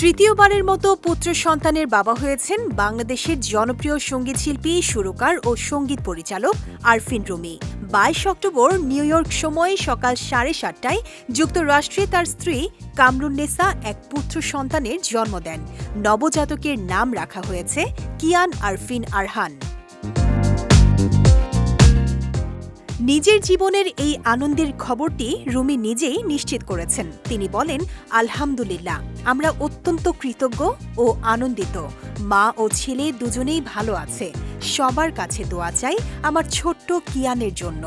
তৃতীয়বারের মতো পুত্র সন্তানের বাবা হয়েছেন বাংলাদেশের জনপ্রিয় সংগীত শিল্পী, সুরকার ও সংগীত পরিচালক আরফিন রুমি। বাইশ অক্টোবর নিউ ইয়র্ক সময়ে সকাল সাড়ে সাতটায় যুক্তরাষ্ট্রে তার স্ত্রী কামরুন্নেসা এক পুত্র সন্তানের জন্ম দেন। নবজাতকের নাম রাখা হয়েছে কিয়ান আরফিন আরহান। নিজের জীবনের এই আনন্দের খবরটি রুমি নিজেই নিশ্চিত করেছেন। তিনি বলেন, আলহামদুলিল্লাহ, আমরা অত্যন্ত কৃতজ্ঞ ও আনন্দিত। মা ও ছেলে দুজনেই ভালো আছে। সবার কাছে দোয়া চাই আমার ছোট্ট কিয়ানের জন্য।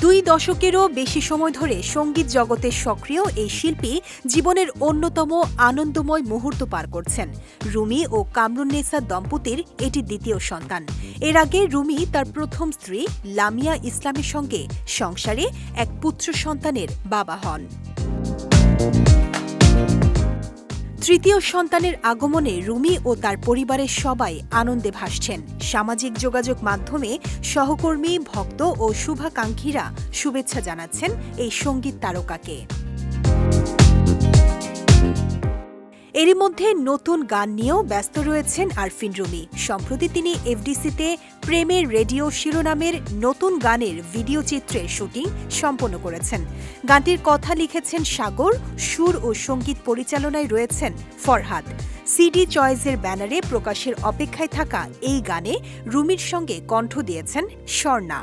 দুই দশকেরও বেশি সময় ধরে সংগীত জগতে সক্রিয় এই শিল্পী জীবনের অন্যতম আনন্দময় মুহূর্ত পার করছেন। রুমি ও কামরুন্নেসা দম্পতির এটি দ্বিতীয় সন্তান। এর আগে রুমি তার প্রথম স্ত্রী লামিয়া ইসলামের সঙ্গে সংসারে এক পুত্র সন্তানের বাবা হন। তৃতীয় সন্তানের আগমনে রুমি ও তার পরিবারের সবাই আনন্দে ভাসছেন। সামাজিক যোগাযোগ মাধ্যমে সহকর্মী, ভক্ত ও শুভাকাঙ্ক্ষীরা শুভেচ্ছা জানাচ্ছেন এই সংগীত তারকাকে। এরই মধ্যে নতুন গান নিয়েও ব্যস্ত রয়েছেন আরফিন রুমি। সম্প্রতি তিনি এফডিসিতে প্রেমের রেডিও শিরোনামের নতুন গানের ভিডিও চিত্রের শুটিং সম্পন্ন করেছেন। গানটির কথা লিখেছেন সাগর, সুর ও সংগীত পরিচালনায় রয়েছেন ফরহাদ। সিডি চয়েসের ব্যানারে প্রকাশের অপেক্ষায় থাকা এই গানে রুমির সঙ্গে কণ্ঠ দিয়েছেন স্বর্ণা।